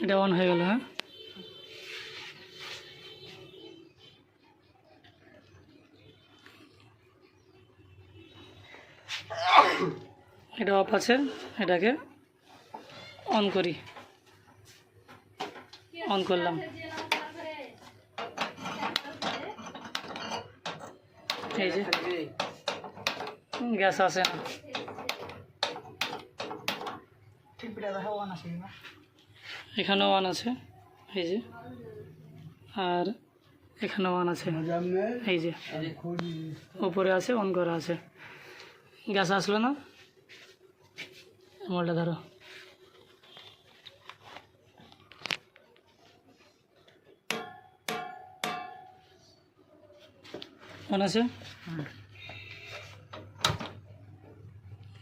এটা অন হয়ে গেল হ্যাঁ? এটা অফ আছে, এটাকে অন করি। অন করলাম। এই যে, গ্যাস আসে না। এখানেও ওয়ান আছে, এই যে। আর এখানেও ওয়ান আছে, এই যে। উপরে আছে অন করা আছে। গ্যাস আসলো না? মোলটা ধরো। অন আছে?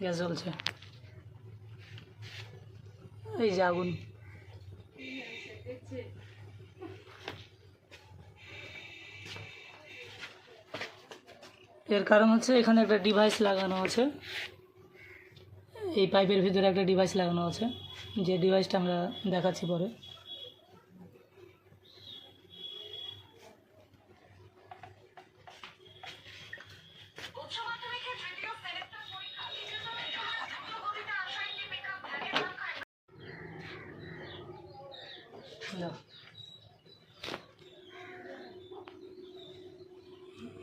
গ্যাস জ্বলছে। এই যে আগুন। এর কারণ হচ্ছে এখানে একটা ডিভাইস লাগানো আছে। এই পাইপের ভিতরে একটা ডিভাইস লাগানো আছে। যে ডিভাইসটা আমরা দেখাচ্ছি পরে।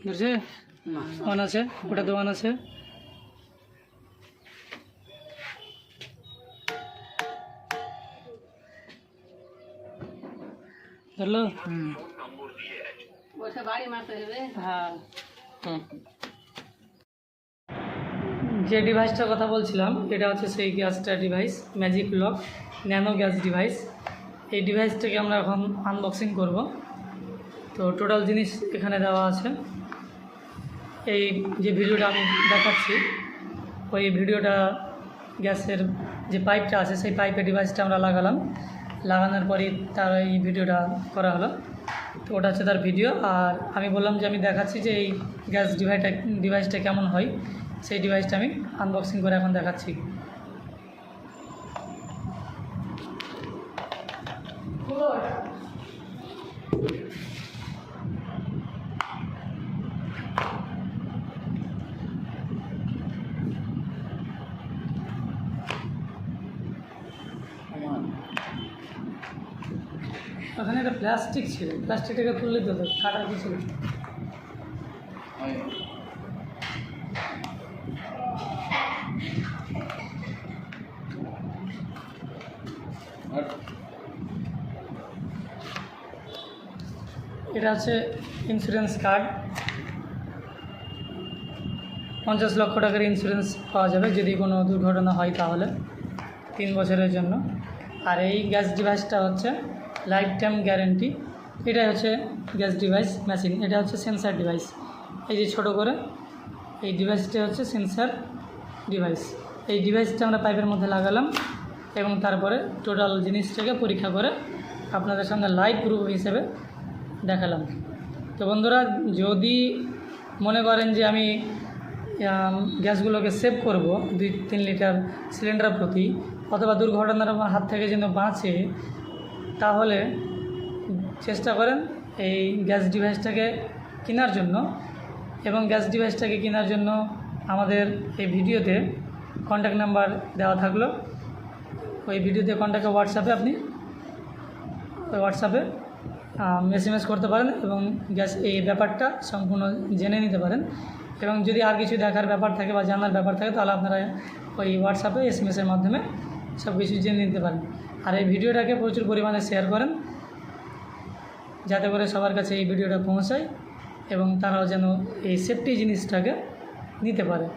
বুঝছে অন আছে ওটা তো অন আছে। ধরলো? হ্যাঁ। যে ডিভাইসটার কথা বলছিলাম এটা হচ্ছে সেই গ্যাসটা device magic lock nano gas device এই ডিভাইসটাকে আমরা এখন আনবক্সিং করব। তো টোটাল জিনিস এখানে দেওয়া আছে। এই যে ভিডিওটা আমি দেখাচ্ছি, ওই ভিডিওটা গ্যাসের যে পাইপটা আছে, সেই পাইপের ডিভাইসটা আমরা লাগালাম। লাগানোর পরই তার এই ভিডিওটা করা হলো। তো ওটা হচ্ছে তার ভিডিও আর আমি বললাম যে আমি দেখাচ্ছি যে এই গ্যাস ডিভাইসটা ডিভাইসটা কেমন হয়, সেই ডিভাইসটা আমি আনবক্সিং করে এখন দেখাচ্ছি। ওখানে একটা প্লাস্টিক ছিল। প্লাস্টিকটাকে তুললে তো কাটার কি এটা হচ্ছে ইন্স্যুরেন্স কার্ড পঞ্চাশ লক্ষ টাকার ইন্স্যুরেন্স পাওয়া যাবে, যদি কোনো দুর্ঘটনা হয় তাহলে, তিন বছরের জন্য। আর এই গ্যাস ডিভাইসটা হচ্ছে লাইফ টাইম গ্যারেন্টি এটাই হচ্ছে গ্যাস ডিভাইস মেশিন এটা হচ্ছে সেন্সার ডিভাইস এই যে ছোটো করে, এই ডিভাইসটা হচ্ছে সেন্সার ডিভাইস এই ডিভাইসটা আমরা পাইপের মধ্যে লাগালাম এবং তারপরে টোটাল জিনিসটাকে পরীক্ষা করে আপনাদের সঙ্গে লাইভ প্রুফ হিসেবে দেখালাম। তো বন্ধুরা, যদি মনে করেন যে আমি গ্যাসগুলোকে সেভ করব দুই তিন লিটার সিলিন্ডার প্রতি, অথবা দুর্ঘটনার হাত থেকে যেন বাঁচে, তাহলে চেষ্টা করেন এই গ্যাস ডিভাইসটাকে কেনার জন্য এবং গ্যাস ডিভাইসটাকে কেনার জন্য আমাদের এই ভিডিওতে কন্ট্যাক্ট নাম্বার দেওয়া থাকল। ওই ভিডিওতে কন্ট্যাক্টে হোয়াটসঅ্যাপে আপনি, ওই হোয়াটসঅ্যাপে এস করতে পারেন এবং গ্যাস এই ব্যাপারটা সম্পূর্ণ জেনে নিতে পারেন। এবং যদি আর কিছু দেখার ব্যাপার থাকে বা জানার ব্যাপার থাকে, তাহলে আপনারা ওই হোয়াটসঅ্যাপে এস এম এসের মাধ্যমে সব কিছু জেনে নিতে পারেন। আর এই ভিডিওটাকে প্রচুর পরিমাণে শেয়ার করেন, যাতে করে সবার কাছে এই ভিডিওটা পৌঁছায় এবং তারাও যেন এই সেফটি জিনিসটাকে নিতে পারে।